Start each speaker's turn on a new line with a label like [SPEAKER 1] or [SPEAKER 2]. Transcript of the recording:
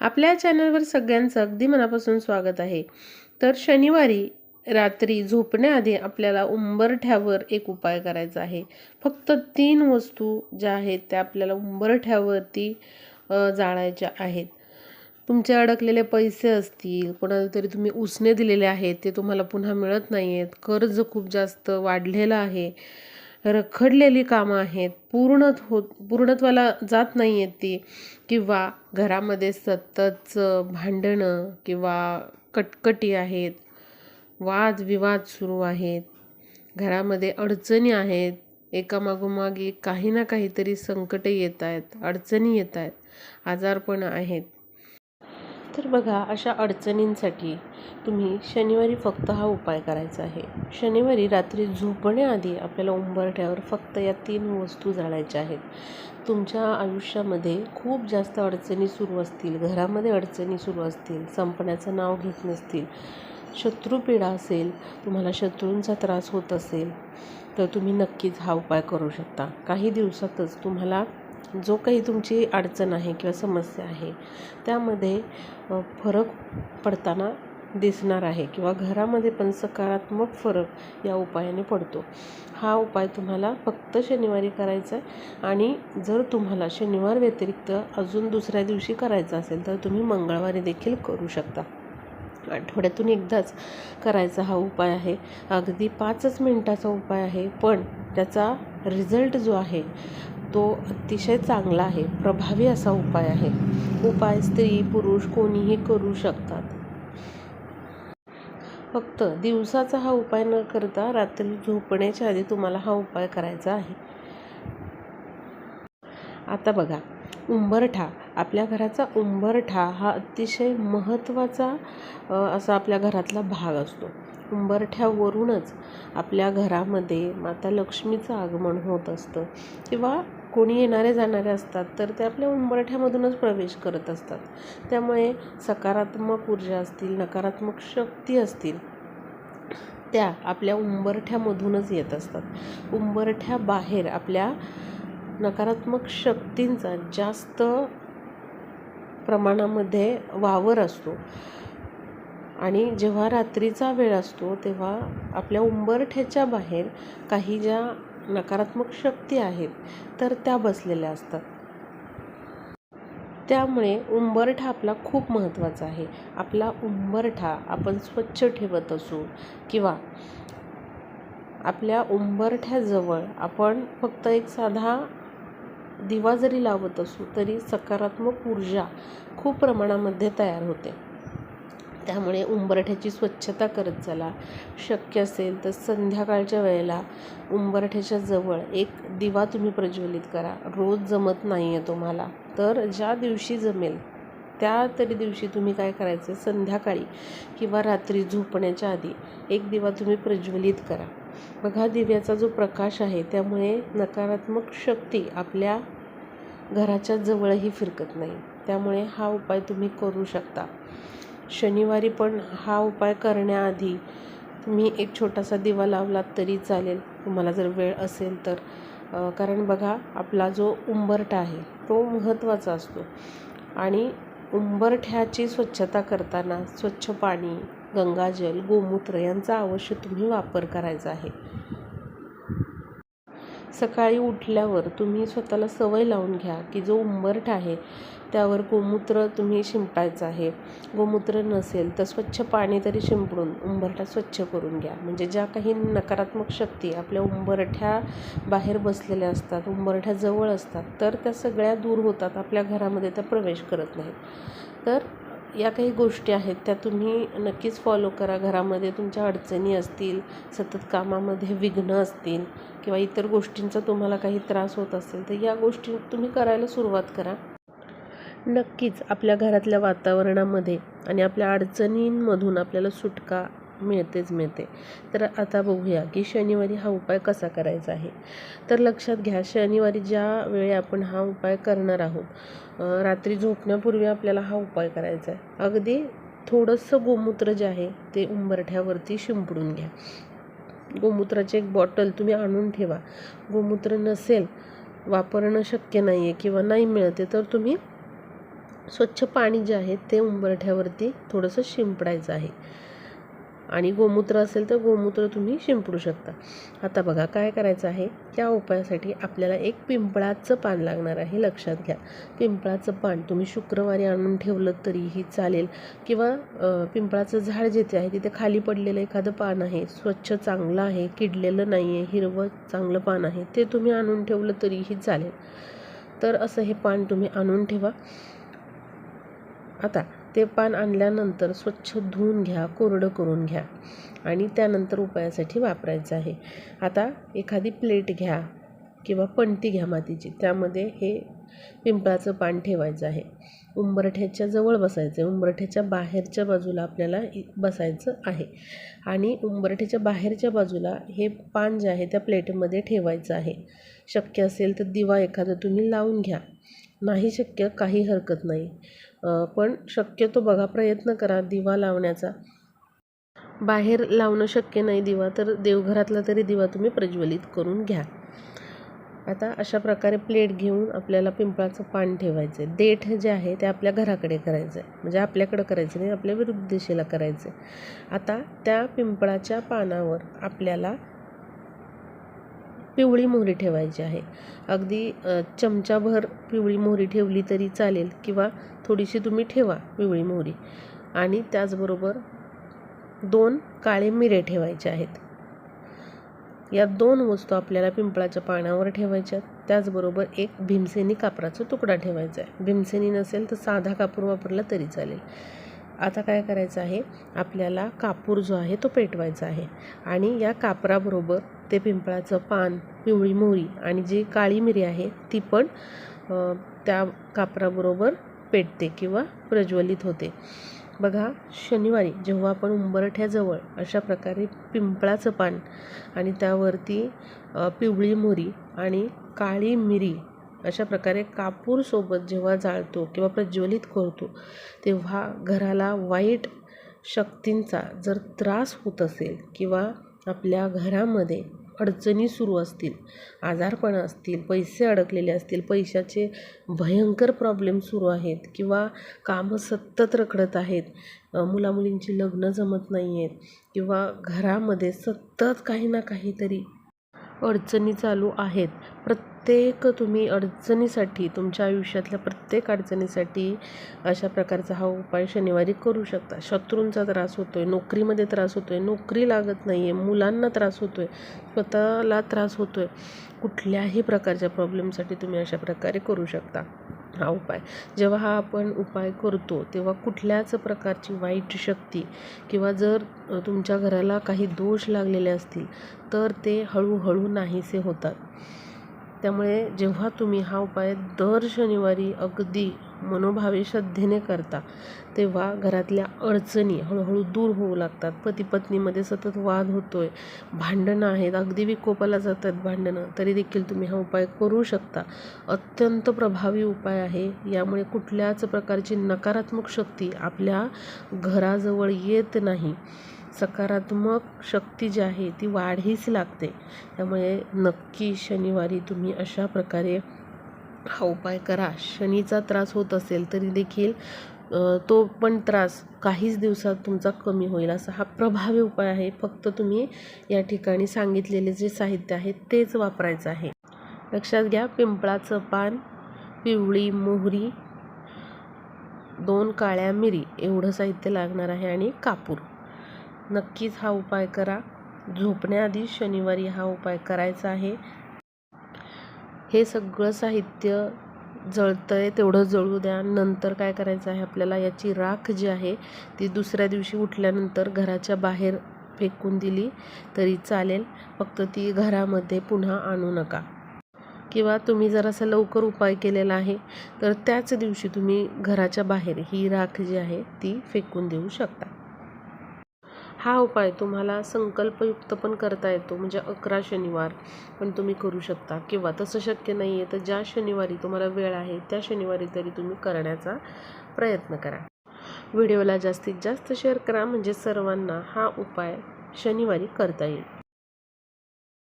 [SPEAKER 1] आपल्या चॅनलवर सगळ्यांचं अगदी मनापासून स्वागत आहे. तर शनिवारी रात्री झोपण्याआधी आपल्याला उंबरठ्यावर एक उपाय करायचा आहे. फक्त तीन वस्तू ज्या आहेत त्या आपल्याला उंबरठ्यावरती जाळायच्या आहेत. तुमचे अडकलेले पैसे असतील कोणाला तरी तुम्ही उसने दिलेले आहेत ते तुम्हाला पुन्हा मिळत नाही आहेत कर्ज खूप जास्त वाढलेलं आहे. रखडलेली कामं आहेत पूर्ण होत पूर्णत्वाला जात नाही आहेत ती. किंवा घरामध्ये सततचं भांडणं किंवा कटकटी आहेत वादविवाद सुरू आहेत घरामध्ये अडचणी आहेत एकामागोमागे काही ना काहीतरी संकटं येत आहेत अडचणी येत आहेत आजारपण आहेत. तर बघा अशा अडचणींसाठी तुम्ही शनिवारी फक्त हा उपाय करायचा आहे. शनिवारी रात्री झोपण्याआधी आपल्याला उंबरठ्यावर फक्त या तीन वस्तू जाळायच्या आहेत. तुमच्या आयुष्यामध्ये खूप जास्त अडचणी सुरू असतील घरामध्ये अडचणी सुरू असतील संपण्याचं नाव घेत नसतील शत्रुपीडा असेल तुम्हाला शत्रूंचा त्रास होत असेल तर तुम्ही नक्कीच हा उपाय करू शकता. काही दिवसातच तुम्हाला जो काही तुमची अडचण आहे किंवा समस्या आहे त्यामध्ये फरक पडताना दिसणार आहे किंवा घरामध्ये पण सकारात्मक फरक या उपायाने पडतो. हा उपाय तुम्हाला फक्त शनिवारी करायचा आहे आणि जर तुम्हाला शनिवार व्यतिरिक्त अजून दुसऱ्या दिवशी करायचा असेल तर तुम्ही मंगळवारी देखील करू शकता. आठवड्यातून एकदाच करायचा हा उपाय आहे. अगदी पाचच मिनटाचा उपाय आहे पण त्याचा रिझल्ट जो आहे तो अतिशय चांगला आहे. प्रभावी असा उपाय आहे. उपाय स्त्री पुरुष कोणीही करू शकतात. फक्त दिवसाचा हा उपाय न करता रात्री झोपण्याच्या आधी तुम्हाला हा उपाय करायचा आहे. आता बघा उंबरठा. आपल्या घराचा उंबरठा हा अतिशय महत्त्वाचा असा आपल्या घरातला भाग असतो. उंबरठ्यावरूनच आपल्या घरामध्ये माता लक्ष्मीचं आगमन होत असतं. किंवा कोणी येणारे जाणारे असतात तर ते आपल्या उंबरठ्यामधूनच प्रवेश करत असतात. त्यामुळे सकारात्मक ऊर्जा असतील नकारात्मक शक्ती असतील त्या आपल्या उंबरठ्यामधूनच येत असतात. उंबरठ्याबाहेर आपल्या नकारात्मक शक्तींचा जास्त प्रमाणामध्ये वावर असतो. आणि जेव्हा रात्रीचा वेळ असतो तेव्हा आपल्या उंबरठ्याच्या बाहेर काही ज्या नकारात्मक शक्ती आहेत तर त्या बसलेल्या असतात. त्यामुळे उंबरठा आपला खूप महत्त्वाचा आहे. आपला उंबरठा आपण स्वच्छ ठेवत असू किंवा आपल्या उंबरठ्याजवळ आपण फक्त एक साधा दिवा जरी लावत असू तरी सकारात्मक ऊर्जा खूप प्रमाणामध्ये तयार होते. त्यामुळे उंबरठ्याची स्वच्छता करत चला. शक्य असेल तर संध्याकाळच्या वेळेला उंबरठ्याच्या जवळ एक दिवा तुम्ही प्रज्वलित करा. रोज जमत नाही आहे तुम्हाला. तर ज्या दिवशी जमेल त्या तरी दिवशी तुम्ही काय करायचं? संध्याकाळी किंवा रात्री झोपण्याच्या आधी एक दिवा तुम्ही प्रज्वलित करा. बघा दिव्याचा जो प्रकाश आहे त्यामुळे नकारात्मक शक्ती आपल्या घराच्या जवळही फिरकत नाही. त्यामुळे हा उपाय तुम्ही करू शकता. शनिवारी पण हा उपाय करण्याआधी तुम्ही एक छोटासा दिवा लावलात तरी चालेल. तुम्हाला जर वेळ असेल तर. कारण बघा आपला जो उंबरठा आहे तो महत्त्वाचा असतो. आणि उंबरठ्याची स्वच्छता करताना स्वच्छ पाणी गंगाजल गोमूत्र यांचा अवश्य तुम्ही वापर करायचा आहे. सकाळी उठल्यावर तुम्ही स्वतःला सवय लावून घ्या की जो उंबरठा आहे त्यावर गोमूत्र तुम्ही शिंपटायचं आहे. गोमूत्र नसेल तर स्वच्छ पाणी तरी शिंपडून उंबरठा स्वच्छ करून घ्या. म्हणजे ज्या काही नकारात्मक शक्ती आपल्या उंबरठ्या बाहेर बसलेल्या असतात उंबरठ्याजवळ असतात तर त्या सगळ्या दूर होतात आपल्या घरामध्ये त्या प्रवेश करत नाहीत. तर या काही गोष्टी आहेत त्या तुम्ही नक्कीच फॉलो करा. घरामध्ये तुमच्या अडचणी असतील सतत कामामध्ये विघ्न असतील किंवा इतर गोष्टींचा तुम्हाला काही त्रास होत असेल तर या गोष्टी तुम्ही करायला सुरुवात करा. नक्कीच आपल्या घरातल्या वातावरणामध्ये आणि आपल्या अडचणींमधून आपल्याला सुटका मिळतेच मिळते. तर आता बघूया की शनिवारी हा उपाय कसा करायचा आहे. तर लक्षात घ्या शनिवारी ज्या वेळी आपण हा उपाय करणार आहोत रात्री झोपण्यापूर्वी आपल्याला हा उपाय करायचा आहे. अगदी थोडंसं गोमूत्र जे आहे ते उंबरठ्यावरती शिंपडून घ्या. गोमूत्राची एक बॉटल तुम्ही आणून ठेवा. गोमूत्र नसेल वापरणं शक्य नाही आहे किंवा नाही मिळते तर तुम्ही स्वच्छ पाणी जे आहे ते उंबरठ्यावरती थोडंसं शिंपडायचं आहे. आणि गोमूत्र असेल तर गोमूत्र तुम्ही शिंपडू शकता. आता बघा काय करायचं आहे? या उपायासाठी आपल्याला एक पिंपळाचं पान लागणार आहे. लक्षात घ्या. पिंपळाचं पान तुम्ही शुक्रवारी आणून ठेवलं तरीही चालेल. किंवा पिंपळाचं झाड जिथे आहे तिथे खाली पडलेलं एखादं पान आहे स्वच्छ चांगलं आहे किडलेलं नाही आहे हिरवं चांगलं पान आहे ते तुम्ही आणून ठेवलं तरीही चालेल. तर असं हे पान तुम्ही आणून ठेवा. आता ते पान आणल्यानंतर स्वच्छ धुवून घ्या कोरडं करून घ्या आणि त्यानंतर उपायासाठी वापरायचं आहे. आता एखादी प्लेट घ्या किंवा पणती घ्या मातीची. त्यामध्ये हे पिंपळाचं पान ठेवायचं आहे. उंबरठ्याच्या जवळ बसायचं आहे. उंबरठ्याच्या बाहेरच्या बाजूला आपल्याला बसायचं आहे. आणि उंबरठ्याच्या बाहेरच्या बाजूला हे पान जे आहे त्या प्लेटमध्ये ठेवायचं आहे. शक्य असेल तर दिवा एखादा तुम्ही लावून घ्या. नाही शक्य काही हरकत नाही. पण शक्यतो बघा प्रयत्न करा दिवा लावण्याचा. बाहेर लावणं शक्य नाही दिवा तर देवघरातला तरी दिवा तुम्ही प्रज्वलित करून घ्या. आता अशा प्रकारे प्लेट घेऊन आपल्याला पिंपळाचं पान ठेवायचं आहे देठ जे आहे ते आपल्या घराकडे करायचं आहे म्हणजे आपल्याकडं करायचं नाही आपल्या विरुद्ध दिशेला करायचं आहे आता त्या पिंपळाच्या पानावर आपल्याला पिवळी मोहरी ठेवायची आहे. अगदी चमचाभर पिवळी मोहरी ठेवली तरी चालेल किंवा थोडीशी तुम्ही ठेवा पिवळी मोहरी. आणि त्याचबरोबर दोन काळे मिरे ठेवायचे आहेत. या दोन वस्तू आपल्याला पिंपळाच्या पानावर ठेवायच्या त्याचबरोबर एक भीमसेनी कापराचा तुकडा ठेवायचा आहे. भीमसेनी नसेल तर साधा कापूर वापरला तरी चालेल. आता काय करायचं आहे? आपल्याला कापूर जो आहे तो पेटवायचा आहे. आणि या कापराबरोबर ते पिंपळाचं पान पिवळी मोहरी आणि जी काळी मिरी आहे ती पण त्या कापराबरोबर पेटते किंवा प्रज्वलित होते. बघा शनिवारी जेव्हा आपण उंबरठ्याजवळ अशा प्रकारे पिंपळाचं पान आणि त्यावरती पिवळी मोहरी आणि काळी मिरी अशा प्रकारे कापूरसोबत जेव्हा जाळतो किंवा प्रज्वलित करतो तेव्हा घराला वाईट शक्तींचा जर त्रास होत असेल किंवा आपल्या घरामध्ये अडचणी सुरू असतील आजारपण असतील पैसे अडकलेले असतील पैशाचे भयंकर प्रॉब्लेम सुरू आहेत किंवा कामं सतत रखडत आहेत मुलामुलींची लग्न जमत नाही आहेत किंवा घरामध्ये सतत काही ना काहीतरी अडचणी चालू आहेत. प्रत्येक तुम्ही अडचणीसाठी तुमच्या आयुष्यातल्या प्रत्येक अडचणीसाठी अशा प्रकारचा हा उपाय शनिवारी करू शकता. शत्रूंचा त्रास होतो आहे नोकरीमध्ये त्रास होतो आहे नोकरी लागत नाही आहे मुलांना त्रास होतो आहे स्वतःला त्रास होतो आहे कुठल्याही प्रकारच्या प्रॉब्लेमसाठी तुम्ही अशा प्रकारे करू शकता. हा उपाय जेव्हा हा आपण उपाय करतो तेव्हा कुठल्याच प्रकारची वाईट शक्ती किंवा जर तुमच्या घराला काही दोष लागलेले असतील तर ते हळूहळू नाहीसे होतात. त्यामुळे जेव्हा तुम्ही हा उपाय दर शनिवारी अगदी मनोभावे श्रद्धेने करता तेव्हा घरातल्या अडचणी हळूहळू दूर होऊ लागतात. पती पत्नीमध्ये सतत वाद होतोय भांडणं आहेत अगदी विकोपाला जातात भांडणं तरी देखील तुम्ही हा उपाय करू शकता. अत्यंत प्रभावी उपाय आहे. यामुळे कुठल्याच प्रकारची नकारात्मक शक्ती आपल्या घराजवळ येत नाही. सकारात्मक शक्ती जी आहे ती वाढीस लागते. त्यामुळे नक्की शनिवारी तुम्ही अशा प्रकारे हा उपाय करा. शनीचा त्रास होत असेल तरी देखील तो पण त्रास काहीच दिवसात तुमचा कमी होईल असा हा प्रभावी उपाय आहे. फक्त तुम्ही या ठिकाणी सांगितलेले जे साहित्य आहे तेच वापरायचं आहे. लक्षात घ्या पिंपळाचं पान पिवळी मोहरी दोन काळ्या मिरी एवढं साहित्य लागणार आहे आणि कापूर. नक्कीच हा उपाय करा. झोपण्याआधी शनिवारी हा उपाय करायचा आहे. हे सगळं साहित्य जळतंय तेवढं जळू द्या. नंतर काय करायचं आहे आपल्याला? याची राख जी आहे ती दुसऱ्या दिवशी उठल्यानंतर घराच्या बाहेर फेकून दिली तरी चालेल. फक्त ती घरामध्ये पुन्हा आणू नका. किंवा तुम्ही जर असा लवकर उपाय केलेला आहे तर त्याच दिवशी तुम्ही घराच्या बाहेर ही राख जी आहे ती फेकून देऊ शकता. हा उपाय तुम्हाला संकल्पयुक्त पण करता येतो म्हणजे अकरा शनिवार पण तुम्ही करू शकता. किंवा तसं शक्य नाही आहे तर ज्या शनिवारी तुम्हाला वेळ आहे त्या शनिवारी तरी तुम्ही करण्याचा प्रयत्न करा. व्हिडिओला जास्तीत जास्त शेअर करा म्हणजे सर्वांना हा उपाय शनिवारी करता येईल.